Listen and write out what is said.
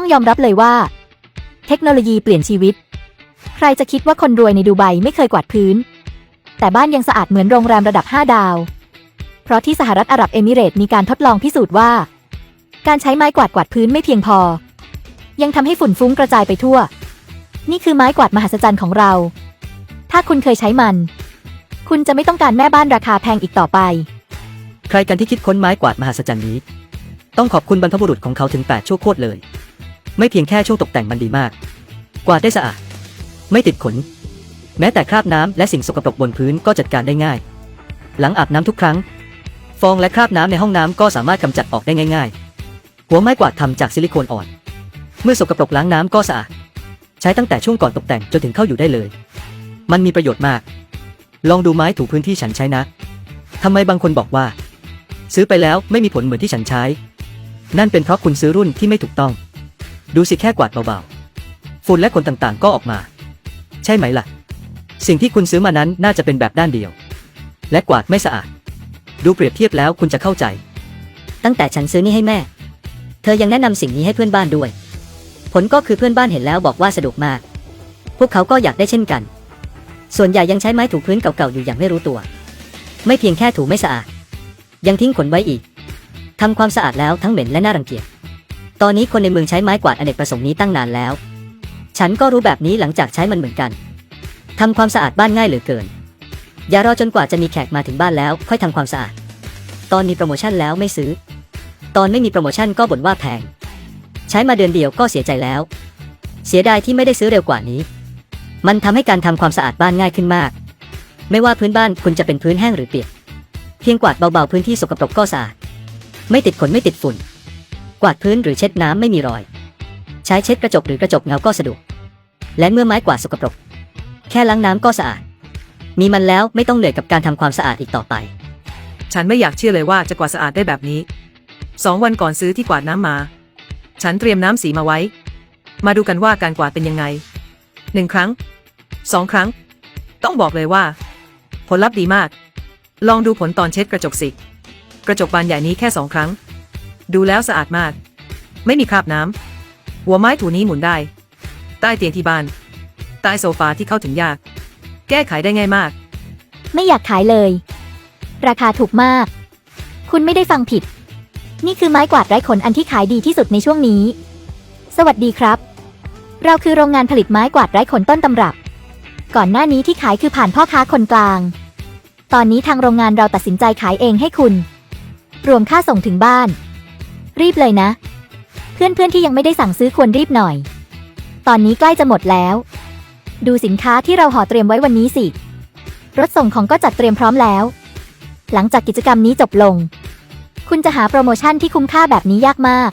ต้องยอมรับเลยว่า เทคโนโลยีเปลี่ยนชีวิต ใครจะคิดว่าคนรวยในดูไบไม่เคยกวาดพื้น แต่บ้านยังสะอาดเหมือนโรงแรมระดับ 5 ดาว เพราะที่สหรัฐอาหรับเอมิเรตส์มีการทดลองพิสูจน์ว่า การใช้ไม้กวาดกวาดพื้นไม่เพียงพอ ยังทำให้ฝุ่นฟุ้งกระจายไปทั่ว นี่คือไม้กวาดมหัศจรรย์ของเรา ถ้าคุณเคยใช้มัน คุณจะไม่ต้องการแม่บ้านราคาแพงอีกต่อไป ใครกันที่คิดค้นไม้กวาดมหัศจรรย์นี้ ต้องขอบคุณบรรพบุรุษของเขาถึง 8 ชั่วโคตรเลย ไม่เพียงแค่ช่วงตกแต่งมันดีมาก กวาดได้สะอาด ไม่ติดขน แม้แต่คราบน้ำและสิ่งสกปรกบนพื้นก็จัดการได้ง่าย หลังอาบน้ำทุกครั้ง ฟองและคราบน้ำในห้องน้ำก็สามารถกำจัดออกได้ง่าย ๆ หัวไม้กวาดทำจากซิลิโคนอ่อน เมื่อสกปรกล้างน้ำก็สะอาด ใช้ตั้งแต่ช่วงก่อนตกแต่งจนถึงเข้าอยู่ได้เลย มันมีประโยชน์มาก ลองดูไม้ถูพื้นที่ฉันใช้นะทำไมบางคนบอกว่า ซื้อไปแล้วไม่มีผลเหมือนที่ฉันใช้ นั่นเป็นเพราะคุณซื้อรุ่นที่ไม่ถูกต้อง ดูสิแค่กวาดเบาๆ ฝุ่นและขนต่างๆ ก็ออกมา ใช่ไหมล่ะ สิ่งที่คุณซื้อมานั้นน่าจะเป็นแบบด้านเดียว และกวาดไม่สะอาด ดูเปรียบเทียบแล้วคุณจะเข้าใจ ตั้งแต่ฉันซื้อนี่ให้แม่ เธอยังแนะนำสิ่งนี้ให้เพื่อนบ้านด้วย ผลก็คือเพื่อนบ้านเห็นแล้วบอกว่าสะดวกมาก พวกเขาก็อยากได้เช่นกัน ส่วนใหญ่ยังใช้ไม้ถูพื้นเก่าๆอยู่อย่างไม่รู้ตัว ไม่เพียงแค่ถูไม่สะอาด ยังทิ้งขนไว้อีกทำความสะอาดแล้วทั้งเหม็นและน่ารังเกียจ ตอนนี้คนในเมืองใช้ไม้กวาดอเนกประสงค์นี้ตั้งนานแล้ว ฉันก็รู้แบบนี้หลังจากใช้มันเหมือนกันทำความสะอาดบ้านง่ายเหลือเกิน อย่ารอจนกว่าจะมีแขกมาถึงบ้านแล้วค่อยทำความสะอาด ตอนมีโปรโมชั่นแล้วไม่ซื้อ ตอนไม่มีโปรโมชั่นก็บ่นว่าแพง ใช้มาเดือนเดียวก็เสียใจแล้ว เสียดายที่ไม่ได้ซื้อเร็วกว่านี้ มันทำให้การทำความสะอาดบ้านง่ายขึ้นมาก ไม่ว่าพื้นบ้านคุณจะเป็นพื้นแห้งหรือเปียก เพียงกวาดเบาๆพื้นที่สกปรกก็สะอาด ไม่ติดขนไม่ติดฝุ่น กวาดพื้นหรือเช็ดน้ำไม่มีรอย ใช้เช็ดกระจกหรือกระจกเงาก็สะดวก และเมื่อไม้กวาดสกปรก แค่ล้างน้ำก็สะอาด มีมันแล้วไม่ต้องเหนื่อยกับการทำความสะอาดอีกต่อไป ฉันไม่อยากเชื่อเลยว่าจะกวาดสะอาดได้แบบนี้สองวันก่อนซื้อที่กวาดน้ำมา ฉันเตรียมน้ำสีมาไว้ มาดูกันว่าการกวาดเป็นยังไงหนึ่งครั้งสองครั้ง ต้องบอกเลยว่า ผลลัพธ์ดีมาก ลองดูผลตอนเช็ดกระจกสิ กระจกบานใหญ่นี้แค่สองครั้ง ดูแล้วสะอาดมาก ไม่มีคราบน้ำ หัวไม้ถูนี้หมุนได้ ใต้เตียงที่บ้าน ใต้โซฟาที่เข้าถึงยาก แก้ไขได้ง่ายมาก ไม่อยากขายเลย ราคาถูกมาก คุณไม่ได้ฟังผิด นี่คือไม้กวาดไร้ขนอันที่ขายดีที่สุดในช่วงนี้ สวัสดีครับ เราคือโรงงานผลิตไม้กวาดไร้ขนต้นตำรับ ก่อนหน้านี้ที่ขายคือผ่านพ่อค้าคนกลาง ตอนนี้ทางโรงงานเราตัดสินใจขายเองให้คุณ รวมค่าส่งถึงบ้าน รีบเลยนะ เพื่อนๆที่ยังไม่ได้สั่งซื้อควรรีบหน่อย ตอนนี้ใกล้จะหมดแล้ว ดูสินค้าที่เราห่อเตรียมไว้วันนี้สิ รถส่งของก็จัดเตรียมพร้อมแล้ว หลังจากกิจกรรมนี้จบลง คุณจะหาโปรโมชั่นที่คุ้มค่าแบบนี้ยากมาก